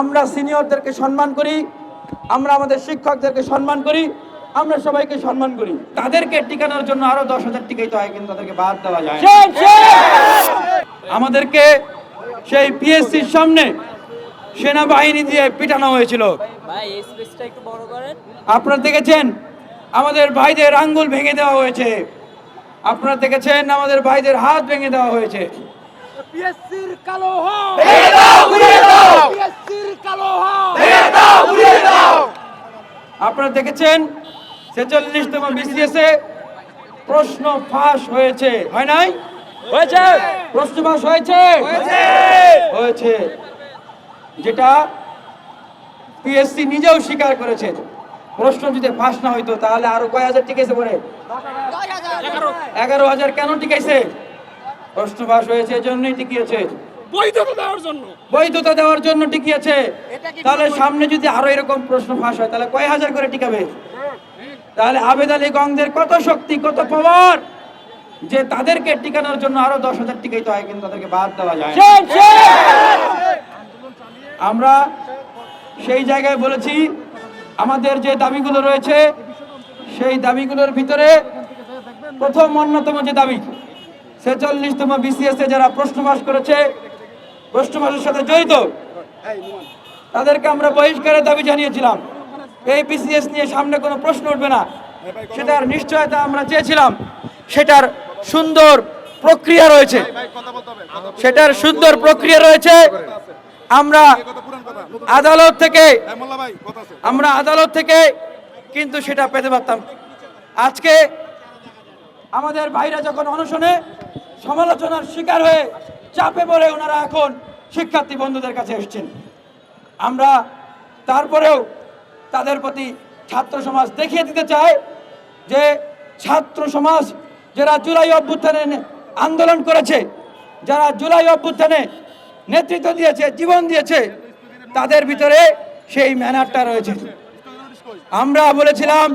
আমরা সিনিয়রদেরকে সম্মান করি আমরা আমাদের শিক্ষকদেরকে সম্মান করি আমরা সবাইকে সম্মান করি। তাদেরকে টিকানোর জন্য আরও দশ হাজার টিকাইতে হয় কিন্তু তাদেরকে বাদ দেওয়া যায় আমাদেরকে সেই পিএসসির সামনে সেনাবাহিনী দিয়ে পিটানো হয়েছিল। ভাই এই স্পেসটা একটু বড় করেন। আপনারা দেখেছেন আমাদের ভাইদের আঙ্গুল ভেঙে দেওয়া হয়েছে। আপনারা দেখেছেন আমাদের ভাইদের হাত ভেঙে দেওয়া হয়েছে। পিএসসির কালো হাত ভেঙে দাও, উড়িয়ে দাও। পিএসসির কালো হাত আপনারা দেখেছেন ছেচল্লিশতম বিসিএস প্রশ্ন ফাঁস হয়েছে। হয় নাই? হয়েছে? প্রশ্ন ফাঁস হয়েছে? হয়েছে। যেটা পিএসসি নিজেও স্বীকার করেছে। প্রশ্ন যদি ফাঁস না হইতো তাহলে আরও কয় হাজার টিকেছে পরে? এগারো হাজার কেন টিকেছে? প্রশ্ন ফাঁস হয়েছে এজন্যই টিকিয়েছে। বৈধতা দেওয়ার জন্য। বৈধতা দেওয়ার জন্য টিকিয়েছে তাহলে সামনে যদি আরও এরকম প্রশ্ন ফাঁস হয় তাহলে কয় হাজার করে টিকাবে তাহলে আবেদ আলী গঙ্গদের কত শক্তি কত পাওয়ার যে তাদেরকে টিকানোর জন্য আরও দশ হাজার টিকাইতে হয় কিন্তু তাদেরকে বাদ দেওয়া যায় আমরা সেই জায়গায় বলেছি আমাদের যে দাবিগুলো রয়েছে সেই দাবিগুলোর ভিতরে প্রথম অন্যতম যে দাবি ছেচল্লিশতম বিসিএস এ যারা প্রশ্ন পাস করেছে পাসের সাথে জড়িত। তাদেরকে আমরা বহিষ্কারের দাবি জানিয়েছিলাম। এই বিসিএস নিয়ে সামনে কোনো প্রশ্ন উঠবে না। সেটার নিশ্চয়তা আমরা চেয়েছিলাম। সেটার সুন্দর প্রক্রিয়া রয়েছে। সেটার সুন্দর প্রক্রিয়া রয়েছে। আমরা আদালত থেকে আমরা আদালত থেকে কিন্তু সেটা পেতে পারতাম। আজকে আমাদের ভাইরা যখন অনশনে সমালোচনার শিকার হয়ে চাপে পড়ে ওনারা এখন শিক্ষার্থী বন্ধুদের কাছে এসেছেন। আমরা তারপরেও তাদের প্রতি ছাত্র সমাজ দেখিয়ে দিতে চায় যে ছাত্র সমাজ যারা জুলাই অভ্যুত্থানে আন্দোলন করেছে, যারা জুলাই অভ্যুত্থানে নেতৃত্ব দিয়েছে, জীবন দিয়েছে, তাদের ভিতরে সেই ম্যানারটা রয়েছে। আমরা বলেছিলাম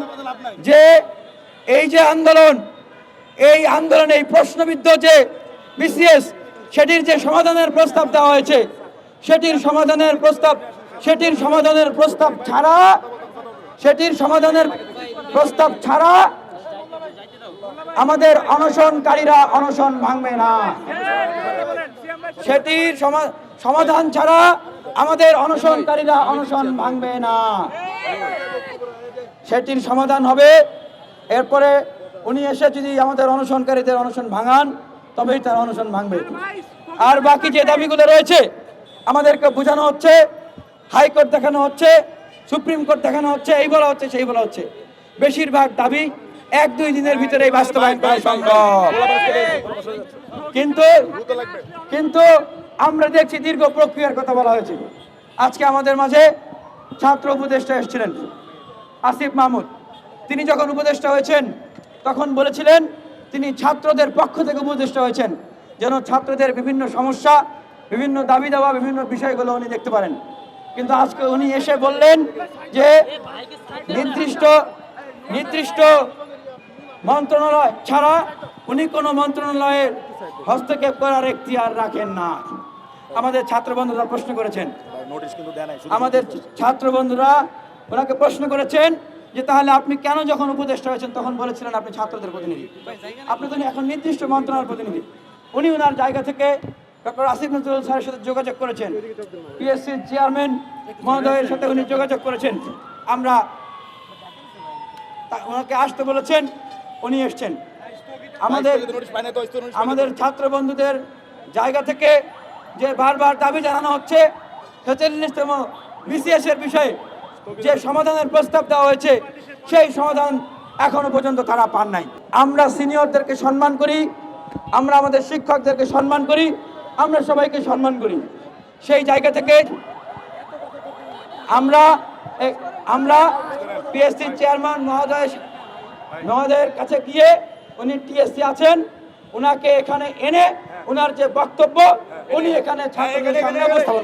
যে এই যে আন্দোলন, এই আন্দোলনে এই প্রশ্নবিদ্ধ যে বিসিএস সেটির যে সমাধানের প্রস্তাব দেওয়া হয়েছে, সেটির সমাধানের প্রস্তাব, সেটির সমাধানের প্রস্তাব ছাড়া, সেটির সমাধানের প্রস্তাব ছাড়া আমাদের অনশনকারীরা অনশন ভাঙবে না। সেটির সমা- সমাধান ছাড়া আমাদের অনশনকারীরা অনশন ভাঙবে না। সেটির সমাধান হবে। এরপরে উনি এসে যদি আমাদের অনশনকারীদের অনশন ভাঙান তবেই তার অনশন ভাঙবে আর বাকি যে দাবিগুলো রয়েছে আমাদেরকে বোঝানো হচ্ছে হাইকোর্ট দেখানো হচ্ছে সুপ্রিম কোর্ট দেখানো হচ্ছে এই বলা হচ্ছে সেই বলা হচ্ছে বেশিরভাগ দাবি এক দুই দিনের ভিতরেই বাস্তবায়ন করা সম্ভব কিন্তু কিন্তু আমরা দেখছি দীর্ঘ প্রক্রিয়ার কথা বলা হয়েছে আজকে আমাদের মাঝে ছাত্র উপদেষ্টা এসেছিলেন আসিফ মাহমুদ তিনি যখন উপদেষ্টা হয়েছেন তখন বলেছিলেন তিনি ছাত্রদের পক্ষ থেকে উপদেষ্টা হয়েছেন। যেন ছাত্রদের বিভিন্ন সমস্যা বিভিন্ন দাবি দেওয়া বিভিন্ন বিষয়গুলো উনি দেখতে পারেন। কিন্তু আজকে উনি এসে বললেন যে নির্দিষ্ট নির্দিষ্ট মন্ত্রণালয় ছাড়া উনি কোনো মন্ত্রণালয়ের হস্তক্ষেপ করার এখতিয়ার রাখেন না। আমাদের ছাত্র বন্ধুরা প্রশ্ন করেছেন। আমাদের ছাত্র বন্ধুরা ওনাকে প্রশ্ন করেছেন যে তাহলে আপনি কেন যখন উপদেষ্টা হয়েছেন তখন বলেছিলেন আপনি ছাত্রদের প্রতিনিধি? আপনি তো এখন নির্দিষ্ট মন্ত্রণালয়ের প্রতিনিধি। উনি ওনার জায়গা থেকে ডক্টর আসিফ নজরুল স্যারের সাথে যোগাযোগ করেছেন। পিএসসি চেয়ারম্যান মহোদয়ের সাথে উনি যোগাযোগ করেছেন। আমরা ওনাকে আসতে বলেছেন, উনি এসছেন। আমাদের আমাদের ছাত্র বন্ধুদের জায়গা থেকে যে বারবার দাবি জানানো হচ্ছে ছেচল্লিশতম বিসিএস এর বিষয়ে যে সমাধানের প্রস্তাব দেওয়া হয়েছে, সেই সমাধান এখনও পর্যন্ত তারা পান নাই। আমরা সিনিয়রদেরকে সম্মান করি, আমরা আমাদের শিক্ষকদেরকে সম্মান করি, আমরা সবাইকে সম্মান করি। সেই জায়গা থেকে আমরা আমরা পিএসসি চেয়ারম্যান মহোদয় মহোদয়ের কাছে গিয়ে উনি টিএসসি আছেন ওনাকে এখানে এনে ওনার যে বক্তব্য, উনি এখানে ছাত্রদের সামনে উপস্থাপন